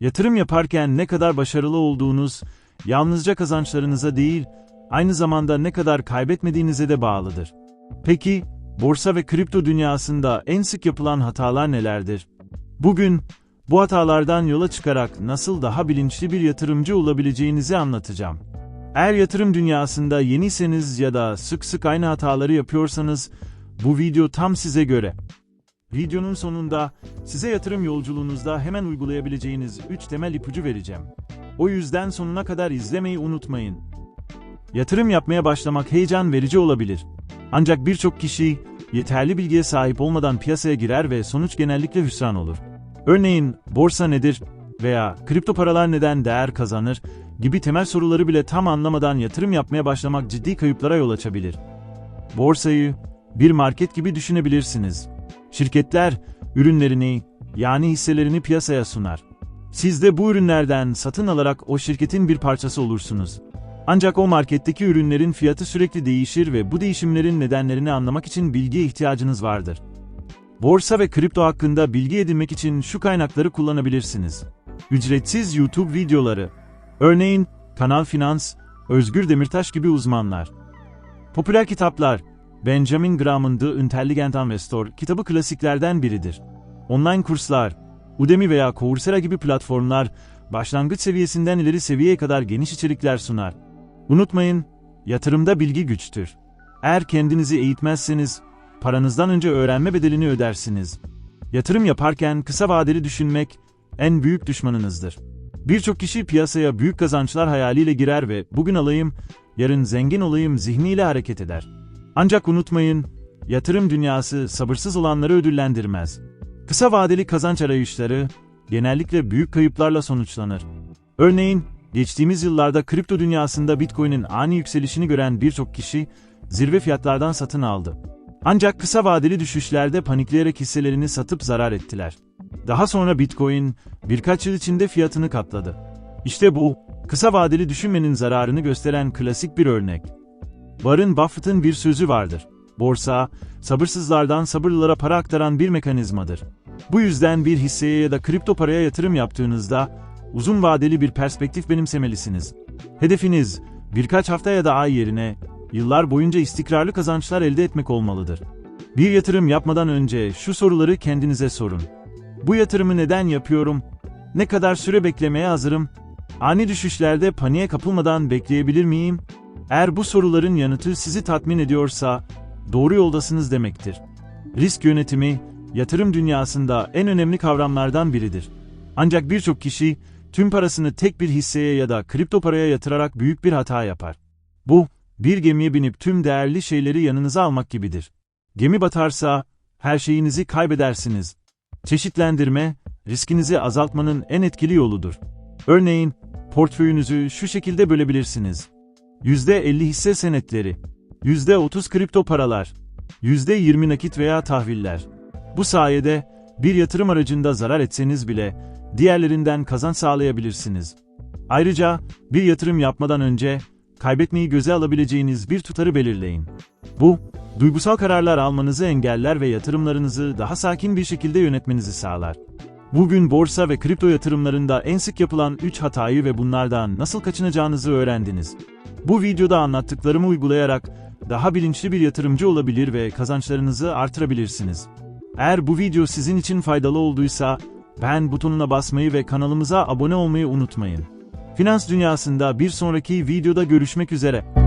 Yatırım yaparken ne kadar başarılı olduğunuz, yalnızca kazançlarınıza değil, aynı zamanda ne kadar kaybetmediğinize de bağlıdır. Peki, borsa ve kripto dünyasında en sık yapılan hatalar nelerdir? Bugün, bu hatalardan yola çıkarak nasıl daha bilinçli bir yatırımcı olabileceğinizi anlatacağım. Eğer yatırım dünyasında yeniyseniz ya da sık sık aynı hataları yapıyorsanız, bu video tam size göre. Videonun sonunda size yatırım yolculuğunuzda hemen uygulayabileceğiniz 3 temel ipucu vereceğim. O yüzden sonuna kadar izlemeyi unutmayın. Yatırım yapmaya başlamak heyecan verici olabilir. Ancak birçok kişi yeterli bilgiye sahip olmadan piyasaya girer ve sonuç genellikle hüsran olur. Örneğin borsa nedir veya kripto paralar neden değer kazanır gibi temel soruları bile tam anlamadan yatırım yapmaya başlamak ciddi kayıplara yol açabilir. Borsayı bir market gibi düşünebilirsiniz. Şirketler ürünlerini yani hisselerini piyasaya sunar. Siz de bu ürünlerden satın alarak o şirketin bir parçası olursunuz. Ancak o marketteki ürünlerin fiyatı sürekli değişir ve bu değişimlerin nedenlerini anlamak için bilgiye ihtiyacınız vardır. Borsa ve kripto hakkında bilgi edinmek için şu kaynakları kullanabilirsiniz. Ücretsiz YouTube videoları. Örneğin Kanal Finans, Özgür Demirtaş gibi uzmanlar. Popüler kitaplar. Benjamin Graham'ın The Intelligent Investor kitabı klasiklerden biridir. Online kurslar. Udemy veya Coursera gibi platformlar başlangıç seviyesinden ileri seviyeye kadar geniş içerikler sunar. Unutmayın, yatırımda bilgi güçtür. Eğer kendinizi eğitmezseniz, paranızdan önce öğrenme bedelini ödersiniz. Yatırım yaparken kısa vadeli düşünmek en büyük düşmanınızdır. Birçok kişi piyasaya büyük kazançlar hayaliyle girer ve bugün alayım, yarın zengin olayım zihniyle hareket eder. Ancak unutmayın, yatırım dünyası sabırsız olanları ödüllendirmez. Kısa vadeli kazanç arayışları genellikle büyük kayıplarla sonuçlanır. Örneğin, geçtiğimiz yıllarda kripto dünyasında Bitcoin'in ani yükselişini gören birçok kişi zirve fiyatlardan satın aldı. Ancak kısa vadeli düşüşlerde panikleyerek hisselerini satıp zarar ettiler. Daha sonra Bitcoin birkaç yıl içinde fiyatını katladı. İşte bu, kısa vadeli düşünmenin zararını gösteren klasik bir örnek. Warren Buffett'ın bir sözü vardır. Borsa, sabırsızlardan sabırlılara para aktaran bir mekanizmadır. Bu yüzden bir hisseye ya da kripto paraya yatırım yaptığınızda uzun vadeli bir perspektif benimsemelisiniz. Hedefiniz birkaç hafta ya da ay yerine yıllar boyunca istikrarlı kazançlar elde etmek olmalıdır. Bir yatırım yapmadan önce şu soruları kendinize sorun. Bu yatırımı neden yapıyorum? Ne kadar süre beklemeye hazırım? Ani düşüşlerde paniğe kapılmadan bekleyebilir miyim? Eğer bu soruların yanıtı sizi tatmin ediyorsa doğru yoldasınız demektir. Risk yönetimi yatırım dünyasında en önemli kavramlardan biridir. Ancak birçok kişi tüm parasını tek bir hisseye ya da kripto paraya yatırarak büyük bir hata yapar. Bu, bir gemiye binip tüm değerli şeyleri yanınıza almak gibidir. Gemi batarsa her şeyinizi kaybedersiniz. Çeşitlendirme, riskinizi azaltmanın en etkili yoludur. Örneğin, portföyünüzü şu şekilde bölebilirsiniz. %50 hisse senetleri, %30 kripto paralar, %20 nakit veya tahviller. Bu sayede bir yatırım aracında zarar etseniz bile diğerlerinden kazanç sağlayabilirsiniz. Ayrıca bir yatırım yapmadan önce kaybetmeyi göze alabileceğiniz bir tutarı belirleyin. Bu, duygusal kararlar almanızı engeller ve yatırımlarınızı daha sakin bir şekilde yönetmenizi sağlar. Bugün borsa ve kripto yatırımlarında en sık yapılan 3 hatayı ve bunlardan nasıl kaçınacağınızı öğrendiniz. Bu videoda anlattıklarımı uygulayarak daha bilinçli bir yatırımcı olabilir ve kazançlarınızı artırabilirsiniz. Eğer bu video sizin için faydalı olduysa, beğen butonuna basmayı ve kanalımıza abone olmayı unutmayın. Finans dünyasında bir sonraki videoda görüşmek üzere.